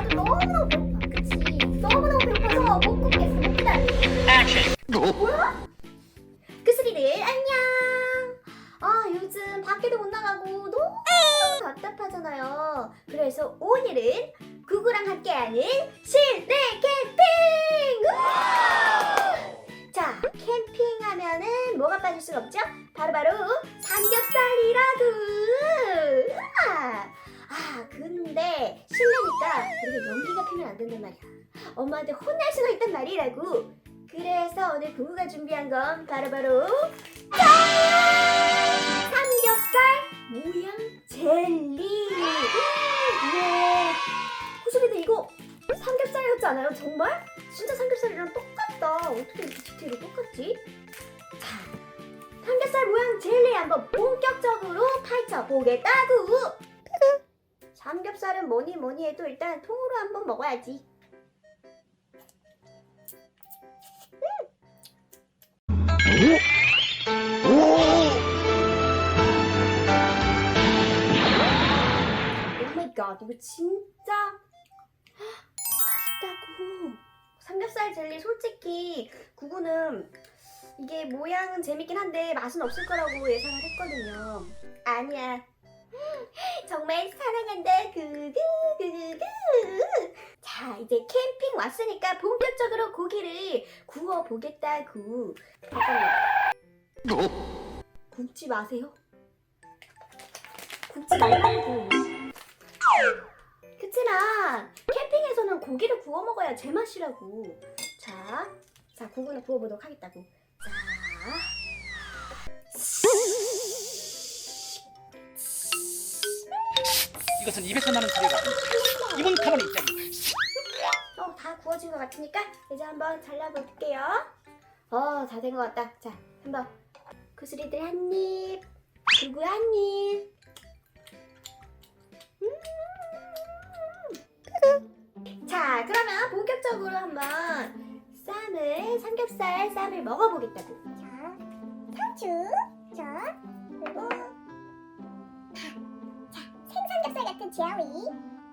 나도 너무너무 배고파. 그치? 너무너무 배고파서 못 굽겠어. 못 기다려. 뭐야? 그스리들 안녕. 아 요즘 밖에도 못 나가고 너무 답답하잖아요. 그래서 오늘은 구구랑 함께하는 실내 캠핑. 우! 자 캠핑하면은 뭐가 빠질 수가 없죠? 바로 바로 엄마한테 혼날 수가 있단 말이라고. 그래서 오늘 부부가 준비한 건 바로바로 짠! 삼겹살 모양 젤리. 우와, 구슬이들 이거 삼겹살이었지 않아요? 정말? 진짜 삼겹살이랑 똑같다. 어떻게 이렇게 디테일이 똑같지? 자, 삼겹살 모양 젤리 한번 본격적으로 파헤쳐 보겠다구. 삼겹살은 뭐니 뭐니 해도 일단 통으로 한번 먹어야지. 오 마이 갓 이거 진짜 맛있다고. 삼겹살 젤리 솔직히 구구는 이게 모양은 재밌긴 한데 맛은 없을 거라고 예상을 했거든요. 아니야. 정말 사랑한다. 구구 구구구 자 이제 캠핑 왔으니까 본격적으로 고기를 구워 보겠다구. 잠깐만 굽지 마세요. 굽지 말라고. 그치만 캠핑에서는 고기를 구워 먹어야 제맛이라고. 자, 자 고기를 구워 보도록 하겠다고. 자, 이것은 입에서 나는 소리가 이분 가만히 있자니 구워진 것 같으니까 이제 한번 잘라볼게요. 어, 다 된 것 같다. 자, 한번 구슬이들 한 입, 구구 한 입. 음. 자, 그러면 본격적으로 한번 쌈을 삼겹살 쌈을 먹어보겠다고. 자, 상추, 자, 그리고 자, 생삼겹살 같은 지아위,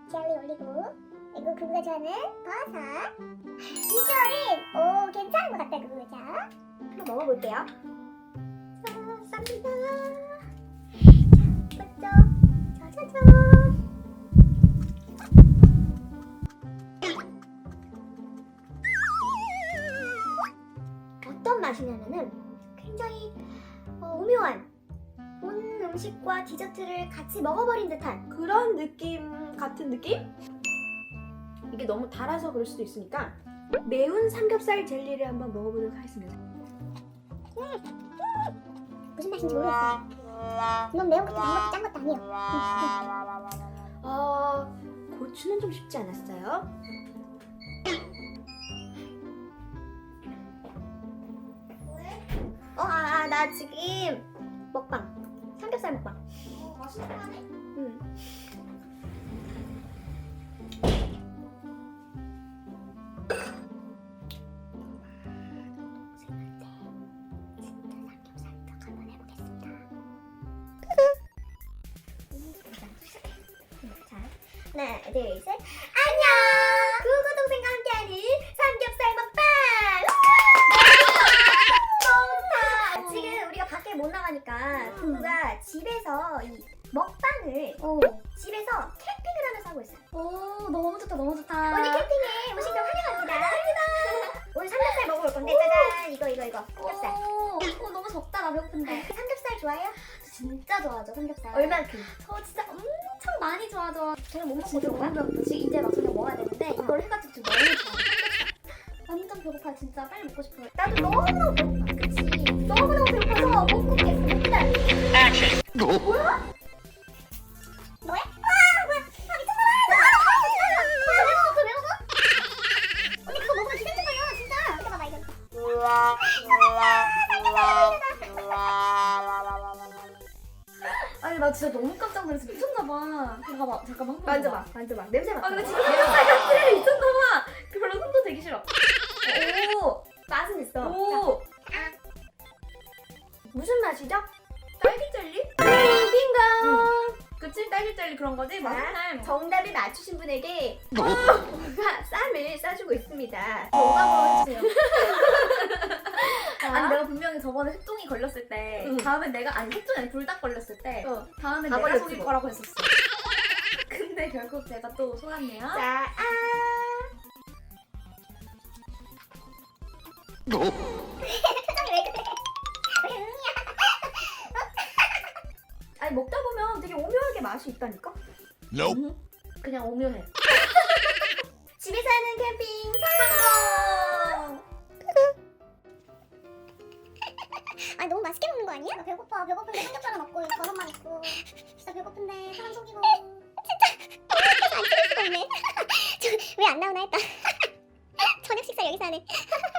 지아위 올리고. 그리고 그거가 좋아하는 버섯. 비주얼은 오 괜찮은 것 같다 그거 자. 한번 먹어볼게요. 자, 쌉니다. 자, 맞죠? 짜자잔. 어떤 맛이냐면은 굉장히 어, 오묘한 온 음식과 디저트를 같이 먹어버린 듯한 그런 느낌 같은 느낌? 이게 너무 달아서 그럴 수도 있으니까 매운 삼겹살 젤리를 한번 먹어보도록 하겠습니다. 무슨 맛인지 모르겠어. 넌 매운 것도 단 것도 짠 것도 아니야. 어, 고추는 좀 쉽지 않았어요. 어, 아, 아, 나 지금 먹방. 삼겹살 먹방. 어, 맛있는 거 하네? 하나, 둘, 셋. 안녕! 구구 동생과 함께하는 삼겹살 먹방! 좋다! 지금 우리가 밖에 못 나가니까 구구가 집에서 이 먹방을 집에서 캠핑을 하면서 하고 있어요. 오 너무 좋다 너무 좋다 오늘 캠핑에 오신 걸 환영합니다. 오늘 삼겹살 먹어볼 건데 짜잔 이거 이거 이거 삼겹살. 오, 오 너무 적다 나 배고픈데 삼겹살 좋아해요? 진짜 좋아하죠 삼겹살 얼만큼? 저 진짜 엄청 많이 좋아하죠 제가 뭐 먹고 지금 이제 막 저녁 먹어야 되는데 이걸 해가지고 지금 너무 좋아 완전 배고파 진짜 빨리 먹고 싶어요 나도 너무너무 배고파. 그치? 너무너무 배고파서 못 굽겠어. 못 기다려. 뭐야? 진짜 너무 깜짝 놀라서 미쳤나봐 잠깐만 한 번 만져봐, 만져봐. 냄새 맡아. 아 근데 진짜 삼겹살 같은 미쳤나봐 그 별로 손도 대기 싫어 오 맛은 있어. 자, 오. 무슨 맛이죠? 딸기 젤리? 빙고. 그치 딸기 젤리 그런 거지? 자, 맛있네 정답을 맞추신 분에게 와 부모가 쌈을 싸주고 있습니다. 오감으로 해주세요. 아니 내가 분명히 저번에 흑종이 걸렸을 때 응. 다음에 내가 아니 흑종이 아니 불닭 걸렸을 때 어. 다음에 다 내가 걸렸지, 속일 뭐. 거라고 했었어. 근데 결국 제가 또 속았네요. 자, 아. 아니 먹다 보면 되게 오묘하게 맛이 있다니까? Nope. 음, 그냥 오묘해. 집에 사는 캠핑 성공! 아니 너무 맛있게 먹는 거 아니야? 나 배고파. 배고픈데 삼겹살은 없고 버섯만 있고. 진짜 배고픈데 사람 속이고. 진짜. 안 찍을 수가 없네. 저 왜 안 나오나 했다 저녁 식사 여기서 하네